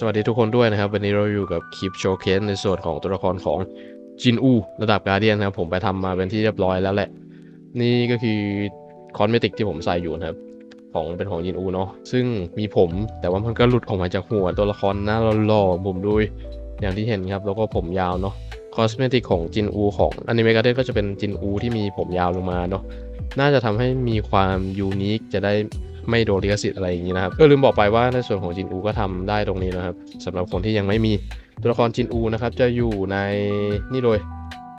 สวัสดีทุกคนด้วยนะครับ วันนี้เราอยู่กับคลิปโชว์เคสในส่วนของตัวละครของจินอู ระดับการเดียนนะครับ ผมไปทำมาเป็นที่เรียบร้อยแล้วแหละ นี่ก็คือคอนเมติกที่ผมใส่อยู่นะครับ ของเป็นของจินอูเนาะซึ่งมีผมแต่ว่ามันก็หลุดออกมาจากหัวตัวละครหน้าหล่อๆผมด้วยอย่างที่เห็นครับ แล้วก็ผมยาวเนาะคอสเมติกของจินอูของอนิเมะการเดียนก็จะเป็นจินอูที่มีผมยาวลงมาเนาะน่าจะทำให้มีความยูนิคจะได้ ไม่โดนลิขสิทธิ์อะไรอย่างนี้นะครับก็ลืมบอกไปว่าในส่วนของจินอูก็ทำได้ตรงนี้นะครับสำหรับคนที่ยังไม่มีตัวละครจินอูนะครับจะอยู่ในนี่เลย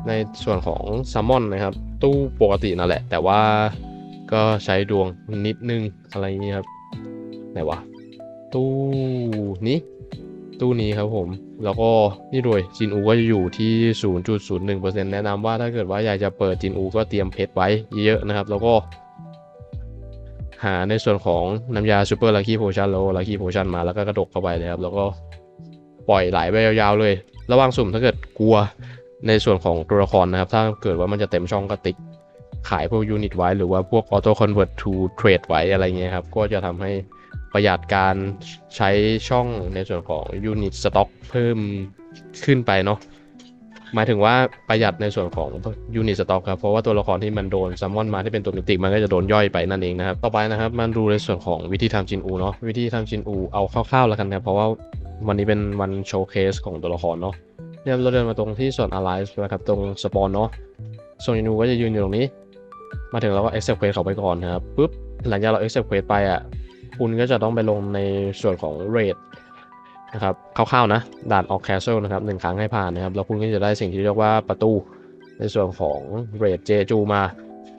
ในส่วนของซัมมอนนะครับ ตู้ปกตินั่นแหละ แต่ว่าก็ใช้ดวงนิดนึงอะไรอย่างนี้ครับไหนวะตู้นี้ตู้นี้ครับผม แล้วก็นี่เลยจินอูก็จะอยู่ที่ 0.01%แนะนำว่าถ้าเกิดว่าอยากจะเปิดจินอูก็เตรียมเพชรไว้เยอะนะครับ แล้วก็ หาในส่วนของน้ำยาซูเปอร์ลั c กี้โพชั่นแล้วลั c กี้โพชั่นมาแล้วก็กระดกเข้าไปเลยครับ แล้วก็ปล่อยไหลไปยาวๆเลย ระวังสุ่มถ้าเกิดกลัวในส่วนของตัวละครนะครับ ถ้าเกิดว่ามันจะเต็มช่องก็ติ๊กขายพวกยูนิตไว้ หรือว่าพวกออโต้คอนเวิร์ตทูเทรดไว้อะไรเงี้ยครับ ก็จะทำให้ประหยัดการใช้ช่องในส่วนของยูนิตสต็อกเพิ่มขึ้นไปเนาะ หมายถึงว่าประหยัดในส่วนของยูนิตสต็อกครับ เพราะว่าตัวละครที่มันโดนซัมมอนมาที่เป็นตัวมิติกมันก็จะโดนย่อยไปนั่นเองนะครับ ต่อไปนะครับมันดูในส่วนของวิธีทำจินอูเนาะวิธีทำจินอูเอาคร่าวๆแล้วกันครับเพราะว่าวันนี้เป็นวันโชว์เคสของตัวละครเนาะเนี่ยเราเดินมาตรงที่ส่วน Alliance นะครับตรงสปอนเนาะส่วนจินอูก็จะยืนอยู่ตรงนี้ มาถึงเราก็ accept quest เขาไปก่อนนะครับปุ๊บหลังจากเรา accept quest ไปอะคุณก็จะต้องไปลงในส่วนของ raid นะครับคร่าวๆนะด่านออกแคสเซิลนะครับหนึ่งครั้งให้ผ่านนะครับ แล้วคุณก็จะได้สิ่งที่เรียกว่าประตูในส่วนของเรดเจจูมา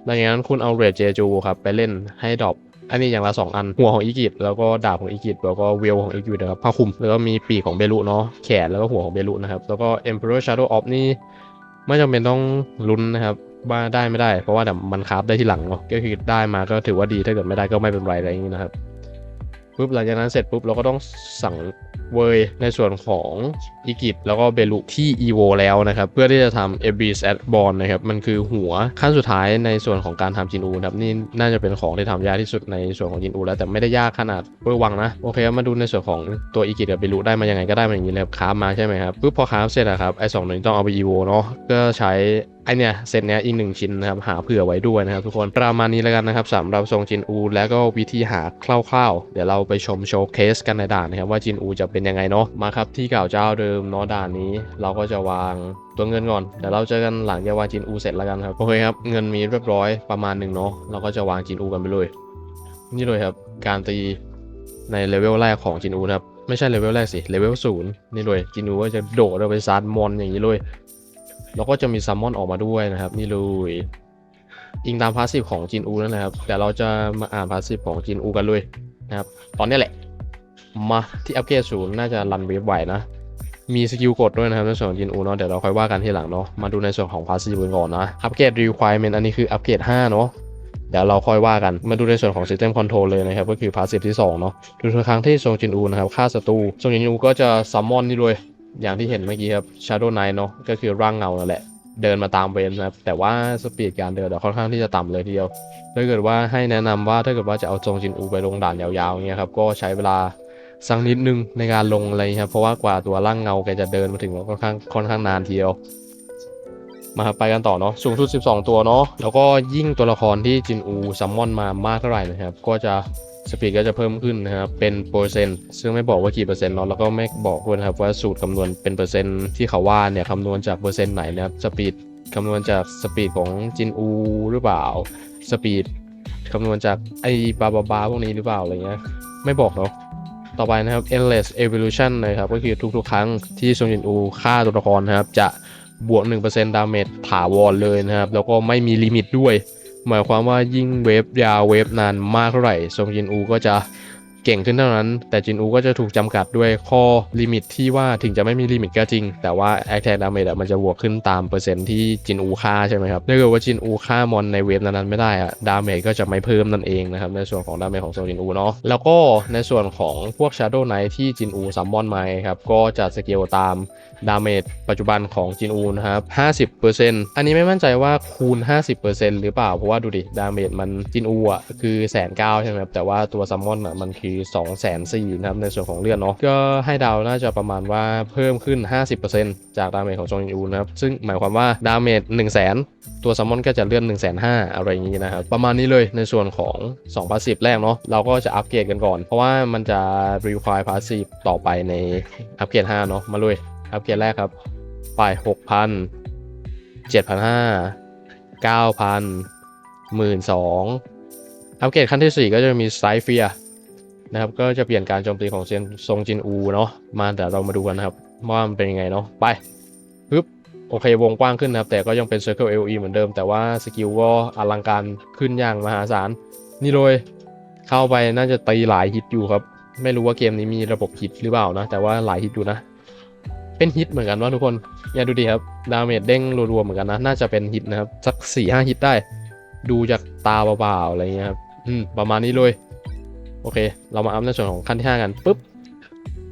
ดังนั้นคุณเอาเรดเจจูครับไปเล่นให้ดรอปอันนี้อย่างละ 2 อัน หัวของอีกิตแล้วก็ดาบของอีกิตแล้วก็เวลของอีกิตนะครับผ้าคลุมแล้วก็มีปีกของเบลุเนาะแขนแล้วก็หัวของเบลุนะครับ แล้วก็ Emperor Shadow of นี่ไม่จำเป็นต้องลุ้นนะครับว่าได้ไม่ได้ เพราะว่าเดี๋ยวมันคราฟได้ที่หลังเนาะก็คือได้มาก็ถือว่าดีถ้าเกิดไม่ได้ก็ไม่เป็นไรอะไรอย่างนี้นะครับปุ๊บหลังจากนั้นเสร็จปุ๊บเราก็ต้องสั่งเวยในส่วนของอีกิปแล้วก็เบลุที่ EVO แล้วนะครับ เพื่อที่จะทำ a b s a d b o n นะครับ มันคือหัวขั้นสุดท้ายในส่วนของการทำจินอูนะครับ นี่น่าจะเป็นของที่ทำยากที่สุดในส่วนของจินอูแล้วแต่ไม่ได้ยากขนาดเวอร์วังนะ โอเคมาดูในส่วนของตัวอีกิกับเบลุได้มายังไงก็ได้มาอย่างนี้เลยครับครามาใช่ไหมครับปุ๊บพอคราฟเสร็จอะครับไอ้สองหนึ่งต้องเอาไป EVO เนาะก็ใช้ไอเนี่ยเซตเนี้ยอีกหนึ่งชิ้นนะครับหาเผื่อไว้ด้วยนะครับทุกคนประมาณนี้แล้วกันนะครับสำหรับทรงจินอู แล้วก็วิธีหาคร่าวๆ เดี๋ยวเราไปชมโชว์เคสกันในด่านนะครับว่าจินอูจะเป็นยังไงเนาะมาครับที่เก่าเจ้าเดิมเนาะด่านนี้ เราก็จะวางตัวเงินก่อนเดี๋ยวเราเจอกันหลังจากวางจินอูเสร็จแล้วกันครับโอเคครับเงินมีเรียบร้อยประมาณหนึ่งเนาะเราก็จะวางจินอูกันไปเลยนี่เลยครับ การตีในเลเวลแรกของจินอูนะครับไม่ใช่เลเวลแรกสิเลเวลศูนย์นี่เลยจินอูก็จะโดดเราไปซัดมอนอย่างนี้เลยแล้วก็จะมีซัมมอนออกมาด้วยนะครับ นี่เลยอิงตามพาสซีฟของจินอูนั่นแหละครับแต่เราจะมาอ่านพาสซีฟของจินอูกันเลยนะครับ ตอนนี้แหละ มาที่อัปเกรดศูนย์น่าจะรันเวฟไหวนะ มีสกิลกดด้วยนะครับในส่วนของจินอูเนาะเดี๋ยวเราค่อยว่ากันทีหลังเนาะมาดูในส่วนของพาสซีฟกันก่อนนะอัปเกรด requirement อันนี้คืออัปเกรด5เนาะเดี๋ยวเราค่อยว่ากัน มาดูในส่วนของ System Control เลยนะครับ ก็คือพาสซีฟที่2เนาะทุกครั้งที่ทรงจินอูนะครับฆ่าศัตรูทรงจินอูก็จะซัมมอนนี่เลยอย่างที่เห็นเมื่อกี้ครับ Shadow Knight เนาะก็คือร่างเงานั่นแหละเดินมาตามเวนนะครับแต่ว่าสปีดการเดินเดี๋ยวค่อนข้างที่จะต่ำเลยทีเดียวถ้าเกิดว่าให้แนะนำว่าถ้าเกิดว่าจะเอาจงจินอูไปลงด่านยาวๆเงี้ยครับก็ใช้เวลา สักนิดนึงในการลงอะไรครับเพราะว่ากว่าตัวร่างเงาแกจะเดินมาถึงค่อนข้างค่อนข้างนานทีเดียวมาไปกันต่อเนาะสูงสุด 12 ตัวเนาะแล้วก็ยิ่งตัวละครที่จินอูซัมมอนมามากเท่าไหร่นะครับ ก็จะสปีดก็จะเพิ่มขึ้นนะครับเป็นเปอร์เซ็นต์ซึ่งไม่บอกว่ากี่เปอร์เซ็นต์เนาะแล้วก็ไม่บอกด้วยนะครับว่าสูตรคำนวณเป็นเปอร์เซ็นต์ที่เขาว่าเนี่ยคำนวณจากเปอร์เซ็นต์ไหนนะครับสปีดคำนวณจากสปีดของจินอูหรือเปล่าสปีดคำนวณจากไอ้บาบาบาพวกนี้หรือเปล่าอะไรเงี้ยไม่บอกเนาะ ต่อไปนะครับ endless evolution นะครับ ก็คือทุกๆ ครั้งที่ซงจินอูฆ่าตัวละครนะครับ จะบวก 1%ดาเมจถาวรเลยนะครับ แล้วก็ไม่มีลิมิตด้วย หมายความว่ายิ่งเวฟยาวเวฟนานมากเท่าไหร่ทรงจินอูก็จะ เก่งขึ้นเท่านั้น แต่จินอูก็จะถูกจำกัดด้วยข้อลิมิตที่ว่าถึงจะไม่มีลิมิตก็จริง แต่ว่า attack damage อะมันจะบวกขึ้นตามเปอร์เซ็นต์ที่จินอูฆ่าใช่ไหมครับถ้าเกิดว่าจินอูฆ่ามอนในเวฟนั้นๆไม่ได้อะดาเมจก็จะไม่เพิ่มนั่นเองนะครับในส่วนของดาเมจของทรงจินอูเนาะแล้วก็ในส่วนของพวก Shadow Knight ที่จินอูซัมมอนมาครับก็จะสเกลตามดาเมจปัจจุบันของจินอูนะครับ 50%อันนี้ไม่มั่นใจว่าคูณ 50%หรือเปล่าเพราะว่าดูดิดาเมจมันจินอูอะคือแสนเก้าใช่ไหมครับแต่ว่าตัวซัมมอนอะมันคืคือ2 4 0 0 0นะครับในส่วนของเลือดเนาะก็ให้ดาวน่าจะประมาณว่าเพิ่มขึ้น 50%จากดาเมจของจงอินอูนะครับซึ่งหมายความว่าดาเมจ1 0 0 0 0แตัวซัมมอนก็จะเลื่อน1 5 0 0 0อะไรอย่างนี้นะครับประมาณนี้เลยในส่วนของ2 passive แรกเนาะเราก็จะอัปเกรดกันก่อน เพราะว่ามันจะ require passive ต่อไปในอัปเกรด5เนาะมาเลยอัปเกรดแรกครับไป6,000 7,500 9,000 12,000อัปเกรดขั้นที่ 4 ก็จะมีไซเฟีย นะครับก็จะเปลี่ยนการโจมตีของเซียนทรงจินอูเนาะมาแต่เรามาดูกันนะครับว่ามันเป็นยังไงเนาะไปปึ๊บโอเควงกว้างขึ้นนะครับ แต่ก็ยังเป็น Circle LE เหมือนเดิม แต่ว่าสกิลก็อลังการขึ้นอย่างมหาศาล นี่เลยเข้าไปน่าจะตีหลายฮิตอยู่ครับ ไม่รู้ว่าเกมนี้มีระบบฮิตหรือเปล่านะ แต่ว่าหลายฮิตอยู่นะ เป็นฮิตเหมือนกันว่าทุกคน อย่าดูดีครับ ดาเมจเด้งรัวๆเหมือนกันนะ น่าจะเป็นฮิตนะครับ สัก4ี่ห้าฮิตได้ ดูจากตาเปล่าๆอะไรเงี้ยครับอืมประมาณนี้เลย อเค เรามาอัพในส่วนของขั้นที่ 5 กันปุ๊บ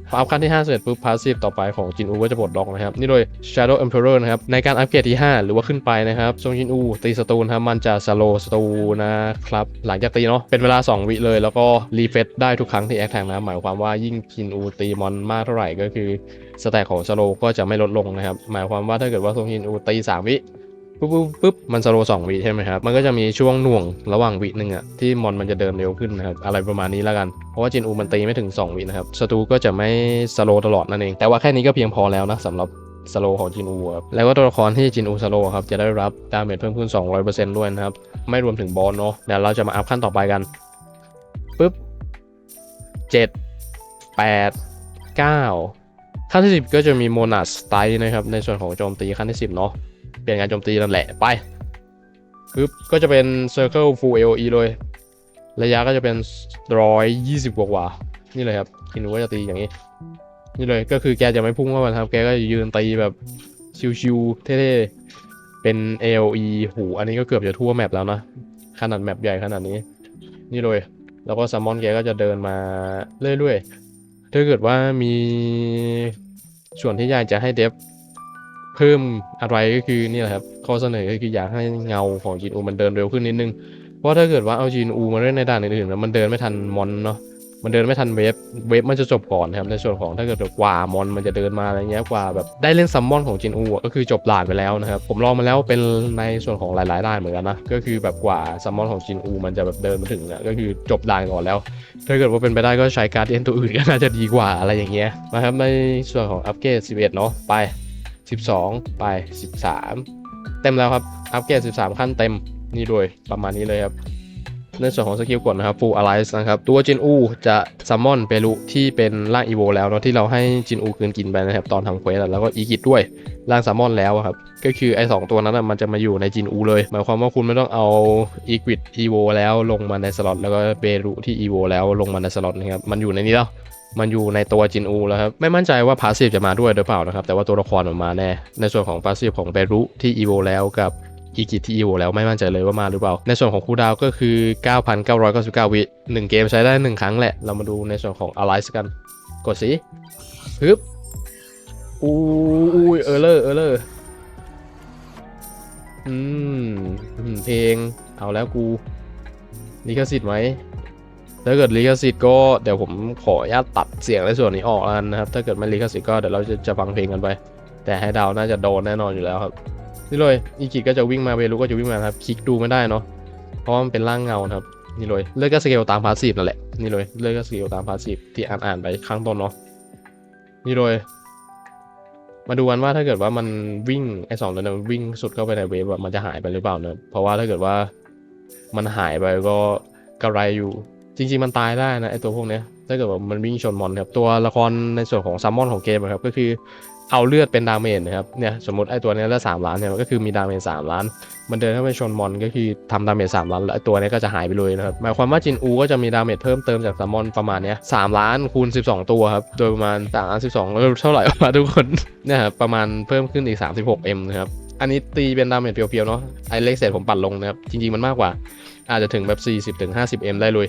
พออัพขั้นที่ 5 เสร็จปุ๊บพาสซีฟต่อไปของจินอูก็จะปลดล็อกนะครับ นี่เลย Shadow Emperor นะครับ ในการอัปเกรดที่ 5 หรือว่าขึ้นไปนะครับทรงจินอูตีสตูนครับมันจะสโลสตูนะครับ หลังจากตีเนาะเป็นเวลา 2 วิเลย แล้วก็รีเฟซได้ทุกครั้งที่แอคแทงนะหมายความว่ายิ่งจินอูตีมอนมากเท่าไหร่ก็คือสแต็กของสโลก็จะไม่ลดลงนะครับหมายความว่าถ้าเกิดว่าทรงจินอูตีสามวิ ปุ๊บปุ๊บปุ๊บมันสโลสองวิใช่ไหมครับ มันก็จะมีช่วงหน่วงระหว่างวิหนึ่งอะที่มอนมันจะเดินเร็วขึ้นนะครับ อะไรประมาณนี้แล้วกัน เพราะว่าจินอูมันตีไม่ถึง 2 วินะครับสตูก็จะไม่สโลตลอดนั่นเอง แต่ว่าแค่นี้ก็เพียงพอแล้วนะสำหรับสโลของจินอูครับแล้วก็ตัวละครที่จินอูสโลครับจะได้รับดาเมจเพิ่มขึ้น 200%ด้วยนะครับ ไม่รวมถึงบอลเนาะเดี๋ยวเราจะมาอัพขั้นต่อไปกันปุ๊บ7 8 9ขั้นที่ 10 ก็จะมีโมนัสไตนะครับในส่วนของโจมตีขั้นที่ 10 เนาะ ปลี่ยนการโจมตีนั่นแหละไปปึ๊บก็จะเป็น Circle Full AOE เลย ระยะก็จะเป็นร้อยยี่สิบกว่าๆนี่เลยครับคินูก็จะตีอย่างนี้ นี่เลยก็คือแกจะไม่พุ่งเข้ามาครับ แกก็จะยืนตีแบบชิวๆเท่ๆ เป็น AOE หู อันนี้ก็เกือบจะทั่วแมปแล้วนะ ขนาดแมปใหญ่ขนาดนี้ นี่เลย แล้วก็ซัมมอนแกก็จะเดินมาเรื่อยๆ ถ้าเกิดว่ามีส่วนที่ยากจะให้เดฟ เพิ่มอะไรก็คือนี่แหละครับข้อเสนอก็คืออยากให้เงาของจินอูมันเดินเร็วขึ้นนิดนึง เพราะถ้าเกิดว่าเอาจีนอูมาเล่นในด่านอื่นๆแล้วมันเดินไม่ทันมอนเนาะมันเดินไม่ทันเวฟเวฟมันจะจบก่อนครับในส่วนของถ้าเกิดกว่ามอนมันจะเดินมาอะไรเงี้ยกว่าแบบได้เล่นซัมมอนของจินอูก็คือจบด่านไปแล้วนะครับผมลองมาแล้วเป็นในส่วนของหลายๆด่านเหมือนกันนะก็คือแบบกว่าซัมมอนของจินอูมันจะแบบเดินมาถึงอะก็คือจบด่านก่อนแล้ว ถ้าเกิดว่าเป็นไปได้ก็ใช้การ์ดเดียนตัวอื่นก็น่าจะดีกว่าอะไรอย่างเงี้ยนะครับในส่วนของอัปเกรด11 เนาะไป 12 ไป 13 เต็มแล้วครับ อัปเกรด 13 ขั้นเต็ม นี่ด้วยประมาณนี้เลยครับ ในส่วนของสกิลกดนะครับ Full Alliance นะครับ ตัวจินอูจะซัมมอนเปรุที่เป็นร่างอีโวแล้วเนาะที่เราให้จินอูคืนกินไปนะครับ ตอนทำเควสแล้วก็อีกิดด้วยร่างซัมมอนแล้วครับ ก็คือไอ้สองตัวนั้นอะมันจะมาอยู่ในจินอูเลย หมายความว่าคุณไม่ต้องเอาอีกิดอีโวแล้วลงมาในสล็อตแล้วก็เปรุที่อีโวแล้วลงมาในสล็อตนะครับมันอยู่ในนี้แล้ว มันอยู่ในตัวจินอูแล้วครับ ไม่มั่นใจว่าพาสซีฟจะมาด้วยหรือเปล่านะครับ แต่ว่าตัวละครมันมาแน่ ในส่วนของพาสซีฟของเปรุที่อีโวแล้วกับอีกิที่อีโวแล้วไม่มั่นใจเลยว่ามาหรือเปล่า ในส่วนของคูดาวก็คือ 9,999 วิหนึ่งเกมใช้ได้ 1 ครั้งแหละ เรามาดูในส่วนของ Alliance กัน กดสิฮึบอู้อุ้ยเออเลอร์เออเลอร์อืมอืมเพลงเอาแล้วกูลิขสิทธิ์ไหม ถ้าเกิดลิขสิทธิ์ก็เดี๋ยวผมขออนุญาตตัดเสียงในส่วนนี้ออกแล้วนะครับ ถ้าเกิดไม่ลิขสิทธิ์ก็เดี๋ยวเราจะจะฟังเพลงกันไป แต่ให้ดาวน่าจะโดนแน่นอนอยู่แล้วครับ นี่เลยอีกิก็จะวิ่งมาเวรุก็จะวิ่งมาครับ คลิกดูไม่ได้เนาะ เพราะว่ามันเป็นร่างเงาครับ นี่เลยเลือกก็สเกลตามพาสซีฟนั่นแหละ นี่เลยเลือกก็สเกลตามพาสซีฟที่อ่านอ่านๆไปข้างต้นเนาะ นี่เลย มาดูกันว่าถ้าเกิดว่ามันวิ่งไอ้สองตัวนั้นมันวิ่งสุดเข้าไปในเวฟมันจะหายไปหรือเปล่าเนะเพราะว่าถ้าเกิดว่ามันหายไปก็กระไรอยู่ จริงๆมันตายได้นะไอตัวพวกเนี้ยถ้าเกิดว่ามันวิ่งชนมอนครับตัวละครในส่วนของซัมมอนของเกมอะครับก็คือเอาเลือดเป็นดาเมจนะครับเนี่ยสมมติไอตัวนี้ยละสามล้านเนี่ยมันก็คือมีดาเมจสามล้าน มันเดินเข้าไปชนมอนก็คือทำดาเมจสามล้านแล้วไอตัวนี้ก็จะหายไปเลยนะครับหมายความว่าจินอูก็จะมีดาเมจเพิ่มเติมจากซัมมอนประมาณเนี้ยสามล้านคูณ12ตัวครับโดยประมาณสามล้านสิบสองเท่าไหร่วะทุกคนเนี่ยครับประมาณเพิ่มขึ้นอีก 36M นะครับอันนี้ตีเป็นดาเมจเพียวๆเนาะไอเลขเศษผมปัดลงนะครับจริงๆมันมากกว่า อาจจะถึงแบบ 40-50m ได้เลย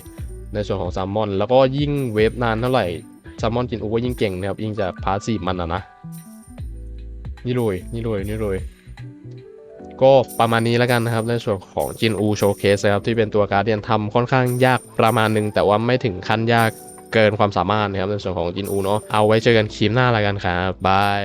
ในส่วนของแซัมอน แล้วก็ยิ่งเวฟนานเท่าไหร่แซัมอนจินอูก็ยิ่งเก่งนะครับ ยิ่งจะพาสซีฟมันอะนะ นี่เลยนี่เลยนี่เลยก็ประมาณนี้แล้วกันนะครับ ในส่วนของจินอูโชว์เคสนะครับ ที่เป็นตัวการเดียนทำค่อนข้างยากประมาณหนึง แต่ว่าไม่ถึงขั้นยากเกินความสามารถนะครับ ในส่วนของจินอูเนาะเอาไว้เจอกันคลิปหน้าแล้วกันครับบาย